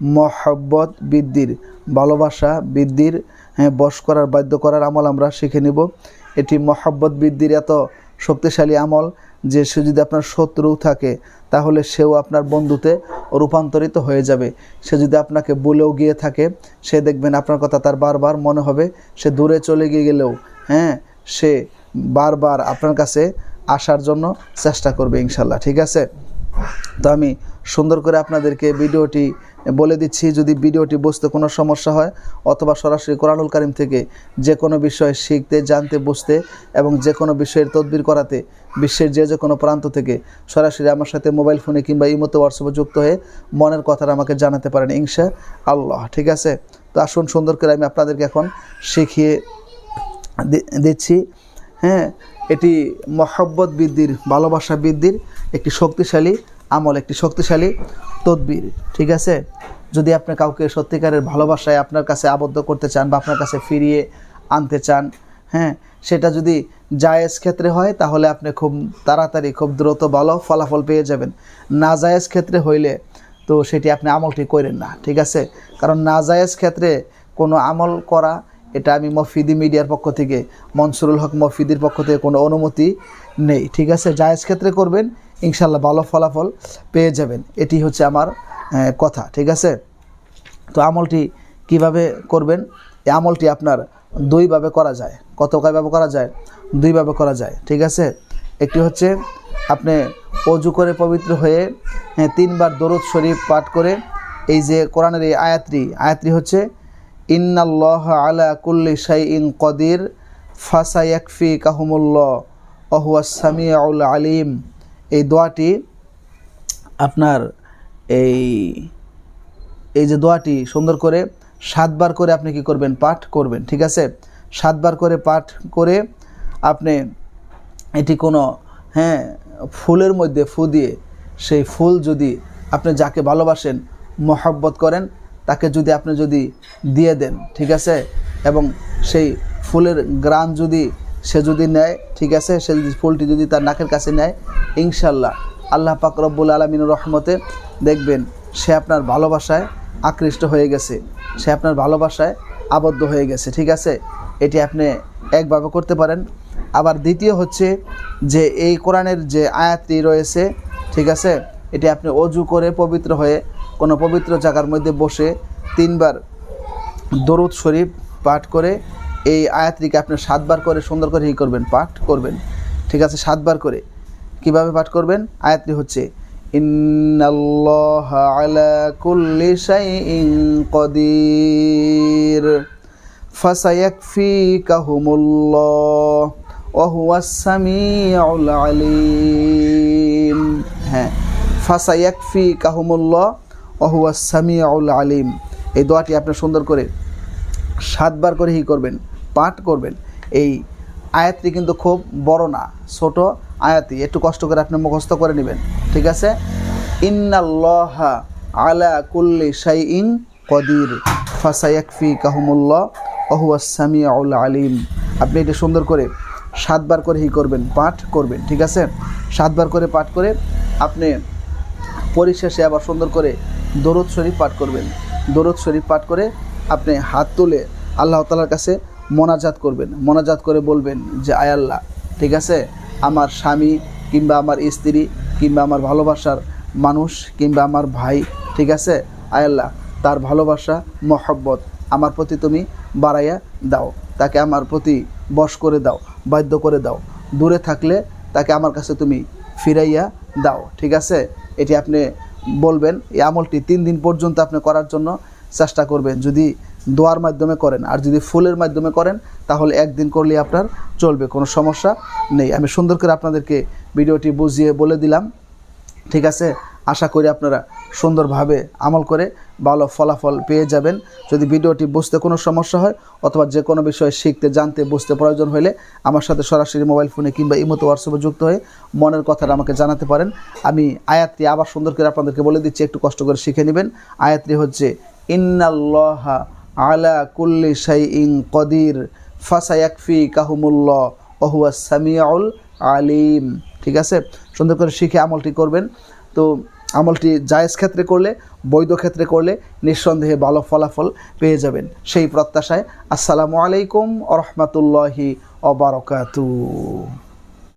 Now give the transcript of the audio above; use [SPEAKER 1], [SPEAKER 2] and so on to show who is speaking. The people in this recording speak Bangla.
[SPEAKER 1] মহব্বত বৃদ্ধির ভালোবাসা বৃদ্ধির হ্যাঁ, বশ করার বাধ্য করার আমল আমরা শিখে নিব। এটি মহব্বত বৃদ্ধির এত শক্তিশালী আমল যে সে যদি আপনার শত্রু থাকে তাহলে সেও আপনার বন্ধুতে রূপান্তরিত হয়ে যাবে। সে যদি আপনাকে বলেও গিয়ে থাকে সে দেখবেন আপনার কথা তার বারবার মনে হবে। সে দূরে চলে গিয়ে গেলেও হ্যাঁ সে বারবার আপনার কাছে আসার জন্য চেষ্টা করবে ইনশাল্লাহ ঠিক আছে? তো আমি সুন্দর করে আপনাদেরকে ভিডিওটি বলে দিচ্ছি, যদি ভিডিওটি বুঝতে কোনো সমস্যা হয় অথবা সরাসরি কোরআনুল কারিম থেকে যে কোনো বিষয় শিখতে, জানতে, বুঝতে এবং যে কোনো বিষয়ের তদবির করাতে বিশ্বের যে যে কোনো প্রান্ত থেকে সরাসরি আমার সাথে মোবাইল ফোনে কিংবা ইমোতে হোয়াটসঅ্যাপে যুক্ত হয়ে মনের কথাটা আমাকে জানাতে পারেন ইনশা আল্লাহ। ঠিক আছে? তো আসুন সুন্দর করে আমি আপনাদেরকে এখন শিখিয়ে দিচ্ছি। হ্যাঁ এটি মহব্বত বৃদ্ধির, ভালোবাসা বৃদ্ধির একটি শক্তিশালী আমল, একটি শক্তিশালী তদবির, ঠিক আছে? যদি আপনি কাউকে সত্যিকারের ভালোবাসায় আপনার কাছে আবদ্ধ করতে চান বা আপনার কাছে ফিরিয়ে আনতে চান হ্যাঁ সেটা যদি জায়েজ ক্ষেত্রে হয়, তাহলে আপনি খুব তাড়াতাড়ি, খুব দ্রুত ভালো ফলাফল পেয়ে যাবেন। না জায়েজ ক্ষেত্রে হইলে তো সেটি আপনি আমলটি করেন না, ঠিক আছে? কারণ না জায়েজ ক্ষেত্রে কোনো আমল করা এটা আমি মফিদি মিডিয়ার পক্ষ থেকে, মনসুরুল হক মফিদির পক্ষ থেকে কোনো অনুমতি নেই। ঠিক আছে? জায়েজ ক্ষেত্রে করবেন ইনশাল্লাহ ভালো ফলাফল পেয়ে যাবেন। এটি হচ্ছে আমার কথা। ঠিক আছে? তো আমলটি কীভাবে করবেন? এই আমলটি আপনার দুইভাবে করা যায়। কত কয়ভাবে করা যায়? দুইভাবে করা যায়। ঠিক আছে? একটি হচ্ছে, আপনি অজু করে পবিত্র হয়ে তিনবার দরুদ শরীফ পাঠ করে, এই যে কোরআনের এই আয়াতটি আয়াতটি হচ্ছে ইন্নাল্লাহ আলা কুল্লি শাই ইন কদির ফাসা ইয়াকফি কাহুমুল্লাহ অহুয়া সামিউল আলিম। এই দোয়াটি আপনার এই এই যে দোয়াটি সুন্দর করে সাতবার করে আপনি কি করবেন? পাঠ করবেন, ঠিক আছে? সাতবার করে পাঠ করে আপনি এটি কোনো হ্যাঁ ফুলের মধ্যে ফু দিয়ে সেই ফুল যদি আপনি যাকে ভালোবাসেন, মহব্বত করেন তাকে যদি আপনি যদি দিয়ে দেন, ঠিক আছে? এবং সেই ফুলের গ্রান যদি সে যদি নেয়, ঠিক আছে? সে যদি ফুলটি যদি তার নাকের কাছে নেয় ইনশাল্লাহ আল্লাহ পাক রব্বুল আলমিনুর রহমতে দেখবেন সে আপনার ভালোবাসায় আকৃষ্ট হয়ে গেছে। সে আপনার ভালোবাসায় আবদ্ধ হয়ে গেছে, ঠিক আছে? এটি আপনি একভাবে করতে পারেন। আবার দ্বিতীয় হচ্ছে যে এই কোরআনের যে আয়াতটি রয়েছে, ঠিক আছে? এটি আপনি অজু করে পবিত্র হয়ে কোনো পবিত্র জায়গার মধ্যে বসে তিনবার দরুদ শরীফ পাঠ করে এই আয়াতটিকে আপনি সাতবার করে সুন্দর করে ই করবেন? পাঠ করবেন। ঠিক আছে, সাতবার করে। কীভাবে পাঠ করবেন? আয়াতটি হচ্ছে কদির, ফাসায়াকফিকাহুমুল্লাহ, ওয়া হুয়াস সামিউল হ্যাঁ ওয়া হুয়াস সামিউল আলিম। এই দোয়াটি আপনি সুন্দর করে সাতবার করে হি করবেন, পাঠ করবেন। এই আয়াতটি কিন্তু খুব বড় না, ছোট আয়াতি একটু কষ্ট করে আপনি মুখস্থ করে নেবেন, ঠিক আছে? ইন্নাল্লাহ আলা কুল্লি শাইইন কদির ফাসায়াকফি কাহুমুল্লাহ অহুয়াস সামিউল আলিম। আপনি এটা সুন্দর করে সাতবার করে হি করবেন, পাঠ করবেন, ঠিক আছে? সাতবার করে পাঠ করে আপনি পরিশেষে আবার সুন্দর করে দরুদ শরীফ পাঠ করবেন। দরুদ শরীফ পাঠ করে আপনি হাত তুলে আল্লাহ তালার কাছে মোনাজাত করবেন। মোনাজাত করে বলবেন যে, আয় আল্লাহ, ঠিক আছে? আমার স্বামী কিংবা আমার স্ত্রী কিংবা আমার ভালোবাসার মানুষ কিংবা আমার ভাই, ঠিক আছে? আয় আল্লাহ, তার ভালোবাসা, মহব্বত আমার প্রতি তুমি বাড়াইয়া দাও। তাকে আমার প্রতি বশ করে দাও, বাধ্য করে দাও। দূরে থাকলে তাকে আমার কাছে তুমি ফিরাইয়া দাও, ঠিক আছে? এটি আপনি বলবেন, এই আমলটি তিন দিন পর্যন্ত আপনি করার জন্য চেষ্টা করবেন। যদি দোয়ার মাধ্যমে করেন আর যদি ফুলের মাধ্যমে করেন, তাহলে একদিন করলে আপনার চলবে, কোনো সমস্যা নেই। আমি সুন্দর করে আপনাদেরকে ভিডিওটি বুঝিয়ে বলে দিলাম। ঠিক আছে? আশা করি আপনারা সুন্দরভাবে আমল করে ভালো ফলাফল পেয়ে যাবেন। যদি ভিডিওটি বুঝতে কোনো সমস্যা হয় অথবা যে কোনো বিষয়ে শিখতে, জানতে, বুঝতে প্রয়োজন হলে আমার সাথে সরাসরি মোবাইল ফোনে কিংবা ইমোতে হোয়াটসঅ্যাপে যুক্ত হয়ে মনের কথাটা আমাকে জানাতে পারেন। আমি আয়াতটি আবার সুন্দর করে আপনাদেরকে বলে দিচ্ছি, একটু কষ্ট করে শিখে নেবেন। আয়াতটি হচ্ছে, ইন্নাল্লাহা আলা কুল্লি শাই ইং কদির ফাসায়াকফি কাহুমুল্লাহ ওহুয়া সামিয়াউল আলিম। ঠিক আছে? সুন্দর করে শিখে আমলটি করবেন। তো আমলটি জায়েজ ক্ষেত্রে করলে, বৈধ ক্ষেত্রে করলে নিঃসন্দেহে ভালো ফলাফল পেয়ে যাবেন। সেই প্রত্যাশায় আসসালামু আলাইকুম আ রহমতুল্লাহি অবরকাতু